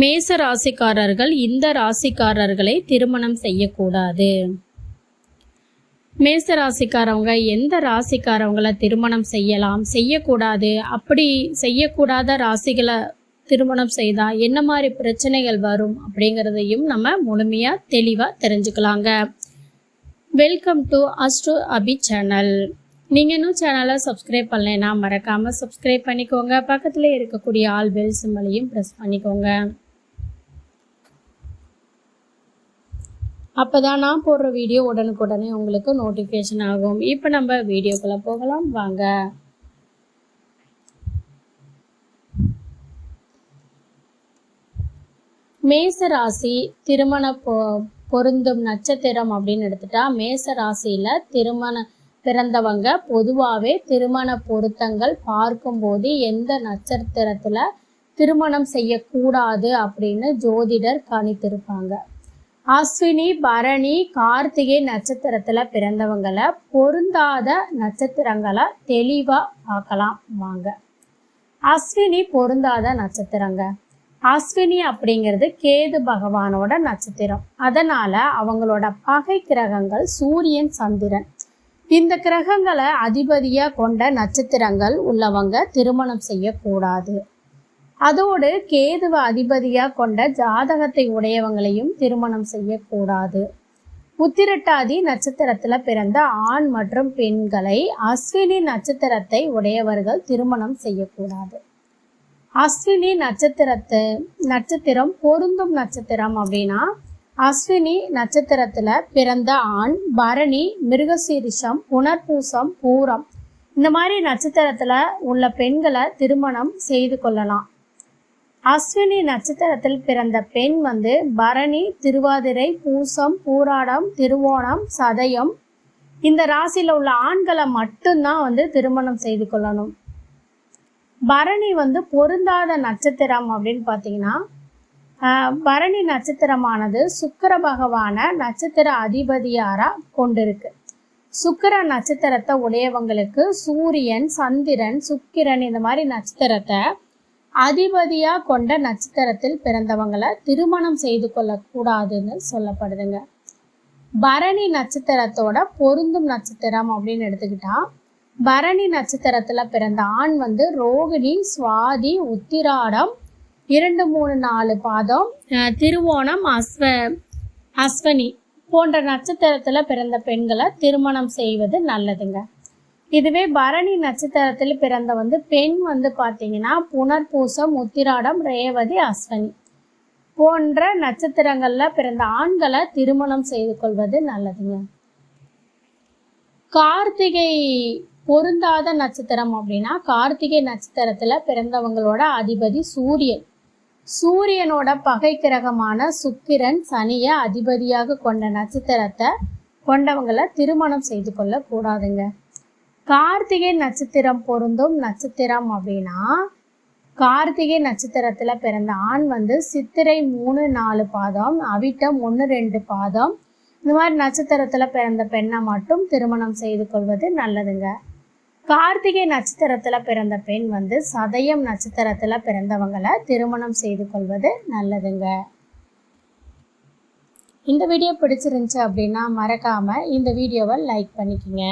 மேச ராசிக்காரர்கள் இந்த ராசிக்காரர்களை திருமணம் செய்யக்கூடாது. மேச ராசிக்காரவங்க எந்த ராசிக்காரவங்களை திருமணம் செய்யலாம்? செய்யக்கூடாது. அப்படி செய்யக்கூடாத ராசிகளை திருமணம் செய்தால் என்ன மாதிரி பிரச்சனைகள் வரும் அப்படிங்கிறதையும் நம்ம முழுமையாக தெளிவாக தெரிஞ்சுக்கலாங்க. Welcome to Astro Abi channel நீங்கள் இன்னும் சேனலை சப்ஸ்கிரைப் பண்ணலைன்னா மறக்காமல் சப்ஸ்கிரைப் பண்ணிக்கோங்க. பக்கத்தில் இருக்கக்கூடிய ஆல் பெல் சிம்மலையும் ப்ரெஸ் பண்ணிக்கோங்க. அப்போ தான் நான் போடுற வீடியோ உடனுக்குடனே உங்களுக்கு நோட்டிஃபிகேஷன் ஆகும். இப்போ நம்ம வீடியோக்குள்ளே போகலாம். வாங்க. மேச ராசி திருமண பொ பொருந்தும் நட்சத்திரம் அப்படின்னு எடுத்துட்டா மேச ராசியில் திருமண பிறந்தவங்க பொதுவாகவே திருமண பொருத்தங்கள் பார்க்கும்போது எந்த நட்சத்திரத்தில் திருமணம் செய்யக்கூடாது அப்படின்னு ஜோதிடர் கணித்திருப்பாங்க. அஸ்வினி பரணி கார்த்திகை நட்சத்திரத்தில் பிறந்தவங்களை பொருந்தாத நட்சத்திரங்களை தெளிவாக பார்க்கலாம். வாங்க. அஸ்வினி பொருந்தாத நட்சத்திரங்க. அஸ்வினி அப்படிங்கிறது கேது பகவானோட நட்சத்திரம். அதனால அவங்களோட பகை கிரகங்கள் சூரியன் சந்திரன். இந்த கிரகங்களை அதிபதியாக கொண்ட நட்சத்திரங்கள் உள்ளவங்க திருமணம் செய்யக்கூடாது. அதோடு கேதுவ அதிபதியாக கொண்ட ஜாதகத்தை உடையவங்களையும் திருமணம் செய்யக்கூடாது. உத்திரட்டாதி நட்சத்திரத்தில் பிறந்த ஆண் மற்றும் பெண்களை அஸ்வினி நட்சத்திரத்தை உடையவர்கள் திருமணம் செய்யக்கூடாது. அஸ்வினி நட்சத்திரத்து நட்சத்திரம் பொருந்தும் நட்சத்திரம் அப்படின்னா அஸ்வினி நட்சத்திரத்தில் பிறந்த ஆண் பரணி மிருகசீரிஷம் புனர்பூசம் பூரம் இந்த மாதிரி நட்சத்திரத்தில் உள்ள பெண்களை திருமணம் செய்து கொள்ளலாம். அஸ்வினி நட்சத்திரத்தில் பிறந்த பெண் வந்து பரணி திருவாதிரை பூசம் பூராடம் திருவோணம் சதயம். இந்த ராசியில் உள்ள ஆண்களை மட்டும்தான் வந்து திருமணம் செய்து கொள்ளணும். பரணி வந்து பொருந்தாத நட்சத்திரம் அப்படின்னு பார்த்தீங்கன்னா பரணி நட்சத்திரமானது சுக்கர பகவான நட்சத்திர அதிபதியாராக கொண்டிருக்கு. சுக்கர நட்சத்திரத்தை உடையவங்களுக்கு சூரியன் சந்திரன் சுக்கிரன் இந்த மாதிரி நட்சத்திரத்தை அதிபதியாக கொண்ட நட்சத்திரத்தில் பிறந்தவங்களை திருமணம் செய்து கொள்ளக்கூடாதுன்னு சொல்லப்படுதுங்க. பரணி நட்சத்திரத்தோட பொருந்தும் நட்சத்திரம் அப்படின்னு எடுத்துக்கிட்டா பரணி நட்சத்திரத்தில் பிறந்த ஆண் வந்து ரோகிணி சுவாதி உத்திராடம் இரண்டு மூணு நாலு பாதம் திருவோணம் அஸ்வ அஸ்வனி போன்ற நட்சத்திரத்தில் பிறந்த பெண்களை திருமணம் செய்வது நல்லதுங்க. இதுவே பரணி நட்சத்திரத்தில் பிறந்த வந்து பெண் வந்து பார்த்தீங்கன்னா புனர்பூசம் உத்திராடம் ரேவதி அஸ்வனி போன்ற நட்சத்திரங்களில் பிறந்த ஆண்களை திருமணம் செய்து கொள்வது நல்லதுங்க. கார்த்திகை பொருந்தாத நட்சத்திரம் அப்படின்னா கார்த்திகை நட்சத்திரத்தில் பிறந்தவங்களோட அதிபதி சூரியன். சூரியனோட பகை கிரகமான சுக்கிரன் சனியை அதிபதியாக கொண்ட நட்சத்திரத்தை கொண்டவங்களை திருமணம் செய்து கொள்ளக்கூடாதுங்க. கார்த்திகை நட்சத்திரம் பொருந்தும் நட்சத்திரம் அப்படின்னா கார்த்திகை நட்சத்திரத்தில் பிறந்த ஆண் வந்து சித்திரை மூணு நாலு பாதம் அவிட்டம் ஒன்று ரெண்டு பாதம். இந்த மாதிரி நட்சத்திரத்தில் பிறந்த பெண்ணை மட்டும் திருமணம் செய்து கொள்வது நல்லதுங்க. கார்த்திகை நட்சத்திரத்தில் பிறந்த பெண் வந்து சதயம் நட்சத்திரத்தில் பிறந்தவங்களை திருமணம் செய்து கொள்வது நல்லதுங்க. இந்த வீடியோ பிடிச்சிருந்துச்சு அப்படின்னா மறக்காமல் இந்த வீடியோவை லைக் பண்ணிக்கோங்க.